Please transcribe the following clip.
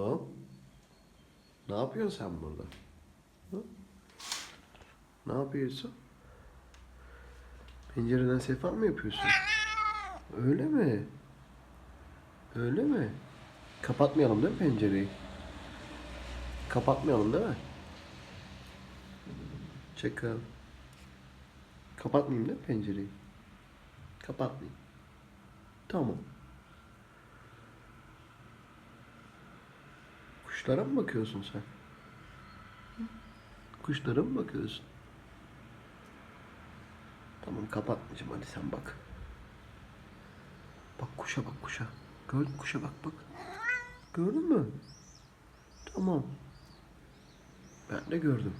Oğlum. Ne yapıyorsun sen burada? Hı? Ne yapıyorsun? Pencereden sefa mı yapıyorsun? Öyle mi? Öyle mi? Kapatmayalım değil mi pencereyi? Kapatmayalım değil mi? Çakal. Kapatmayayım değil mi pencereyi? Kapatmayayım. Tamam. Kuşlara mı bakıyorsun sen? Kuşlara mı bakıyorsun? Tamam kapatmayacağım hadi sen bak. Bak kuşa bak kuşa. Gördün kuşa bak bak. Gördün mü? Tamam. Ben de gördüm.